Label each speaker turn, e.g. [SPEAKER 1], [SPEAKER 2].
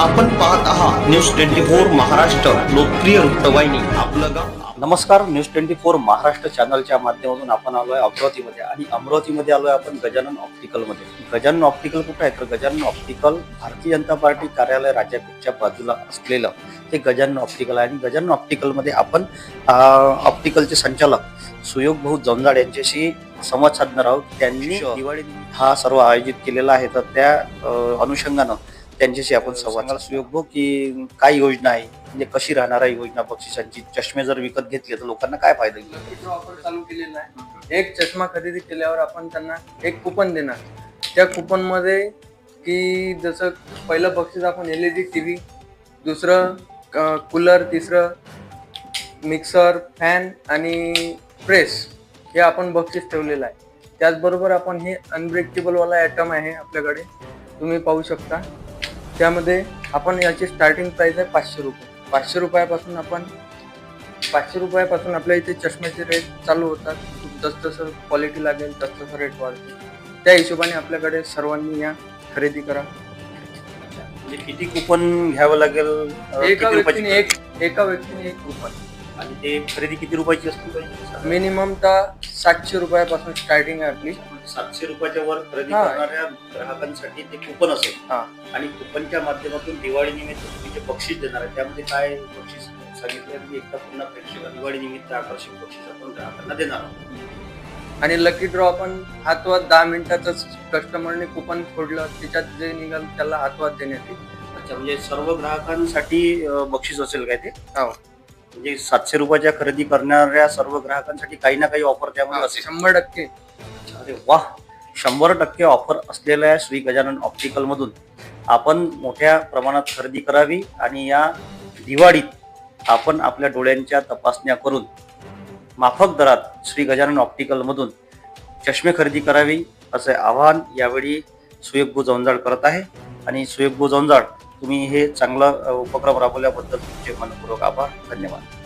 [SPEAKER 1] आपण पाहत आहात न्यूज ट्वेंटी फोर महाराष्ट्र लोकप्रिय वृत्तवाहिनी. आपलं गाव.
[SPEAKER 2] नमस्कार न्यूज ट्वेंटी फोर महाराष्ट्र चॅनलच्या माध्यमातून आपण आलोय अमरावतीमध्ये आणि अमरावतीमध्ये आलोय आपण गजानन ऑप्टिकलमध्ये. गजानन ऑप्टिकल कुठं आहे? तर गजानन ऑप्टिकल भारतीय जनता पार्टी कार्यालय राजापेठच्या बाजूला असलेलं हे गजानन ऑप्टिकल आहे. आणि गजानन ऑप्टिकलमध्ये आपण ऑप्टिकलचे संचालक सुयोग भाऊ जंजाड यांच्याशी संवाद साधणार आहोत. त्यांनी दिवाळी हा सर्व आयोजित केलेला आहे. तर त्या अनुषंगानं त्यांच्याशी आपण संवाद सुयोग की काय योजना आहे? म्हणजे कशी राहणार आहे योजना बक्षिसांची? चष्मे जर विकत घेतले तर लोकांना काय फायदा होईल
[SPEAKER 3] लकी ऑफर चालू केलेला आहे. एक चष्मा खरेदी केल्यावर आपण त्यांना एक कुपन देणार. त्या कुपनमध्ये की जसं पहिलं बक्षीस आपण L E D T V दुसरं कूलर तिसरं मिक्सर फॅन आणि प्रेस हे आपण बक्षीस ठेवलेलं आहे. त्याचबरोबर आपण हे अनब्रेकेबल वाला आयटम आहे आपल्याकडे. तुम्ही पाहू शकता. त्यामध्ये आपण याची स्टार्टिंग प्राइस आहे पाचशे रुपये. पाचशे रुपयापासून आपण पाचशे रुपयापासून आपल्या इथे चष्म्याचे रेट चालू होतात. जस जसं क्वालिटी लागेल तस तसं रेट वाढतो त्या हिशोबाने आपल्याकडे सर्वांनी या खरेदी करा.
[SPEAKER 2] म्हणजे किती कुपन घ्यावं लागेल?
[SPEAKER 3] एका व्यक्तीने एक एका व्यक्तीने एक कुपन
[SPEAKER 2] आणि ते खरेदी किती रुपयाची पाहिजे
[SPEAKER 3] मिनिमम तर सातशे रुपयापासून स्टार्टिंग आहे आपली
[SPEAKER 2] सातशे रुपयाच्या वर खरेदी. करणाऱ्या ग्राहकांसाठी ते कुपन असेल
[SPEAKER 3] हा.
[SPEAKER 2] आणि कुपनच्या माध्यमातून दिवाळी निमित्त तुम्ही जे बक्षीस देणार आहे त्यामध्ये काय बक्षीस सांगितलं की एकदा पुन्हा प्रेक्षक दिवाळी निमित्त आकर्षक बक्षीस आपण ग्राहकांना देणार आहोत
[SPEAKER 3] आणि लकी ड्रॉ आपण हातवात दहा मिनिटातच कस्टमरने कुपन फोडलं त्याच्यात जे निघाल त्याला हातवात देण्यात येईल
[SPEAKER 2] अच्छा म्हणजे सर्व ग्राहकांसाठी बक्षीस असेल काय ते
[SPEAKER 3] हो.
[SPEAKER 2] म्हणजे सातशे रुपयाच्या खरेदी करणाऱ्या सर्व ग्राहकांसाठी काही ना काही ऑफर त्यामध्ये असेल
[SPEAKER 3] शंभर टक्के.
[SPEAKER 2] अरे वा शंभर टक्के ऑफर असलेल्या श्री गजानन ऑप्टिकल मधून आपण मोठ्या प्रमाणात खरेदी करावी आणि या दिवाळीत आपण आपल्या डोळ्यांच्या तपासण्या करून माफक दरात श्री गजानन ऑप्टिकल मधून चष्मे खरेदी करावी असे आवाहन यावेळी सुयोगभू जवंजाळ करत आहे. आणि सुयोगभू जवंजाळ तुम्ही हे चांगला उपक्रम राबवल्याबद्दल तुमचे मनपूर्वक आभार. धन्यवाद.